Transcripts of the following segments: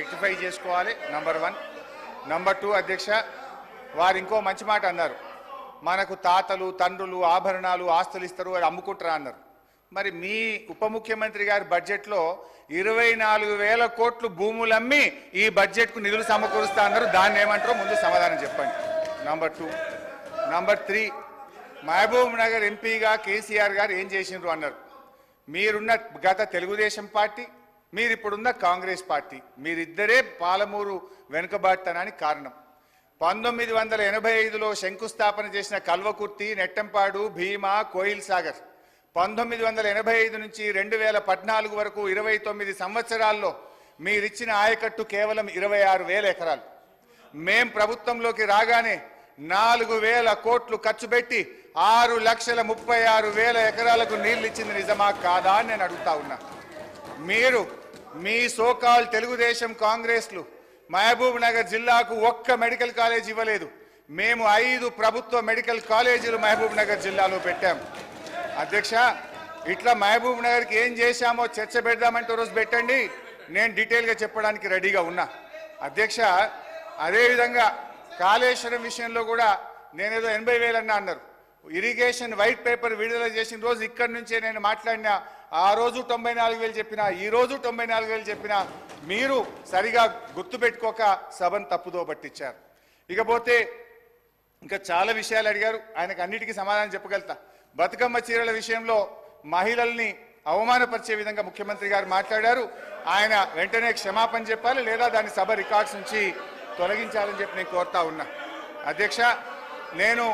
Rectify చేసుకోవాలి number one number two అధ్యక్ష వారు ఇంకో మంచి మాట అన్నారు. మనకు తాతలు తండ్రులు ఆభరణాలు ఆస్తులు ఇస్తారు అది అమ్ముకుంటారా అన్నారు. మరి మీ ఉప ముఖ్యమంత్రి గారి బడ్జెట్లో ఇరవై నాలుగు వేల కోట్లు భూములు అమ్మి ఈ బడ్జెట్కు నిధులు సమకూరుస్తా అన్నారు. దాన్ని ఏమంటారో ముందు సమాధానం చెప్పండి. Number two number three Mahabubnagar ఎంపీగా కేసీఆర్ గారు ఏం చేసిండ్రు అన్నారు. మీరున్న గత తెలుగుదేశం పార్టీ మీరు ఇప్పుడున్న కాంగ్రెస్ పార్టీ మీరిద్దరే పాలమూరు వెనుకబాటుతనానికి కారణం. పంతొమ్మిది వందల ఎనభై ఐదులో శంకుస్థాపన చేసిన కల్వకుర్తి నెట్టంపాడు భీమా కోయిల్ సాగర్. పంతొమ్మిది వందల ఎనభై ఐదు నుంచి రెండు వేల పద్నాలుగు వరకు ఇరవై తొమ్మిది సంవత్సరాల్లో మీరిచ్చిన ఆయకట్టు కేవలం ఇరవై ఆరు వేల ఎకరాలు. మేం ప్రభుత్వంలోకి రాగానే నాలుగు వేల కోట్లు ఖర్చు పెట్టి ఆరు లక్షల ముప్పై ఆరు వేల ఎకరాలకు నీళ్ళు ఇచ్చింది నిజమా కాదా అని నేను అడుగుతా ఉన్నా. మీరు మీ సోకాల్ తెలుగుదేశం కాంగ్రెస్లు మహబూబ్ నగర్ జిల్లాకు ఒక్క మెడికల్ కాలేజ్ ఇవ్వలేదు. మేము ఐదు ప్రభుత్వ మెడికల్ కాలేజీలు మహబూబ్ నగర్ జిల్లాలో పెట్టాం. అధ్యక్ష ఇట్లా మహబూబ్ నగర్కి ఏం చేశామో చర్చ పెడదామంటే రోజు పెట్టండి. నేను డీటెయిల్గా చెప్పడానికి రెడీగా ఉన్నా. అధ్యక్ష అదేవిధంగా కాళేశ్వరం విషయంలో కూడా నేనేదో ఎనభై వేలన్నా అన్నారు. ఇరిగేషన్ వైట్ పేపర్ విడుదల చేసిన రోజు ఇక్కడి నుంచే నేను మాట్లాడిన ఆ రోజు తొంభై నాలుగు వేలు చెప్పిన ఈ రోజు తొంభై నాలుగు వేలు చెప్పిన మీరు సరిగా గుర్తుపెట్టుకోక సభను తప్పుదో పట్టించారు. ఇకపోతే ఇంకా చాలా విషయాలు అడిగారు ఆయనకు అన్నిటికీ సమాధానం చెప్పగలుగుతా. బతుకమ్మ చీరల విషయంలో మహిళల్ని అవమానపరిచే విధంగా ముఖ్యమంత్రి గారు మాట్లాడారు. ఆయన వెంటనే క్షమాపణ చెప్పాలి లేదా దాని సభ రికార్డ్స్ నుంచి తొలగించాలని చెప్పి నేను కోరుతా ఉన్నా. అధ్యక్ష నేను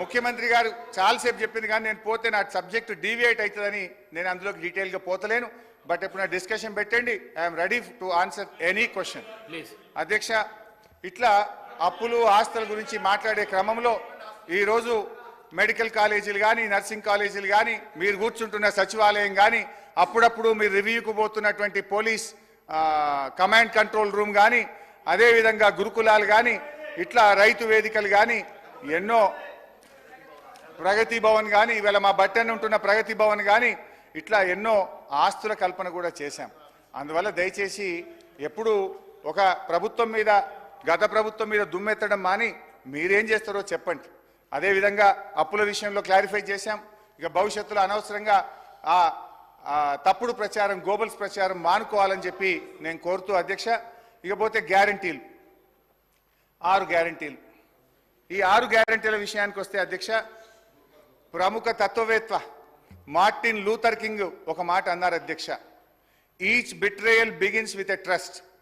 ముఖ్యమంత్రి గారు చాలాసేపు చెప్పింది కానీ నేను పోతే నా సబ్జెక్ట్ డీవియేట్ అవుతుందని నేను అందులోకి డీటెయిల్గా పోతలేను. బట్ ఇప్పుడు నా డిస్కషన్ పెట్టండి. I'm ready to answer any question. Please. అధ్యక్ష ఇట్లా అప్పులు ఆస్తుల గురించి మాట్లాడే క్రమంలో ఈరోజు మెడికల్ కాలేజీలు కానీ నర్సింగ్ కాలేజీలు కానీ మీరు కూర్చుంటున్న సచివాలయం కానీ అప్పుడప్పుడు మీరు రివ్యూకు పోతున్నటువంటి పోలీస్ కమాండ్ కంట్రోల్ రూమ్ కానీ అదేవిధంగా గురుకులాలు కానీ ఇట్లా రైతు వేదికలు కానీ ఎన్నో ప్రగతి భవన్ కానీ ఇవాళ మా బట్టన్ ఉంటున్న ప్రగతి భవన్ కానీ ఇట్లా ఎన్నో ఆస్తుల కల్పన కూడా చేశాం. అందువల్ల దయచేసి ఎప్పుడు ఒక ప్రభుత్వం మీద గత ప్రభుత్వం మీద దుమ్మెత్తడం మాని మీరేం చేస్తారో చెప్పండి. అదేవిధంగా అప్పుల విషయంలో క్లారిఫై చేశాం. ఇక భవిష్యత్తులో అనవసరంగా ఆ ఆ తప్పుడు ప్రచారం గోబల్స్ ప్రచారం మానుకోవాలని చెప్పి నేను కోరుతూ అధ్యక్ష ఇకపోతే గ్యారంటీలు. ఆరు గ్యారంటీలు. ఈ ఆరు గ్యారంటీల విషయానికి వస్తే అధ్యక్ష ప్రముఖ తత్వవేత్త మార్టిన్ లూథర్ కింగ్ ఒక మాట అన్నారు అధ్యక్ష. Each betrayal begins with a trust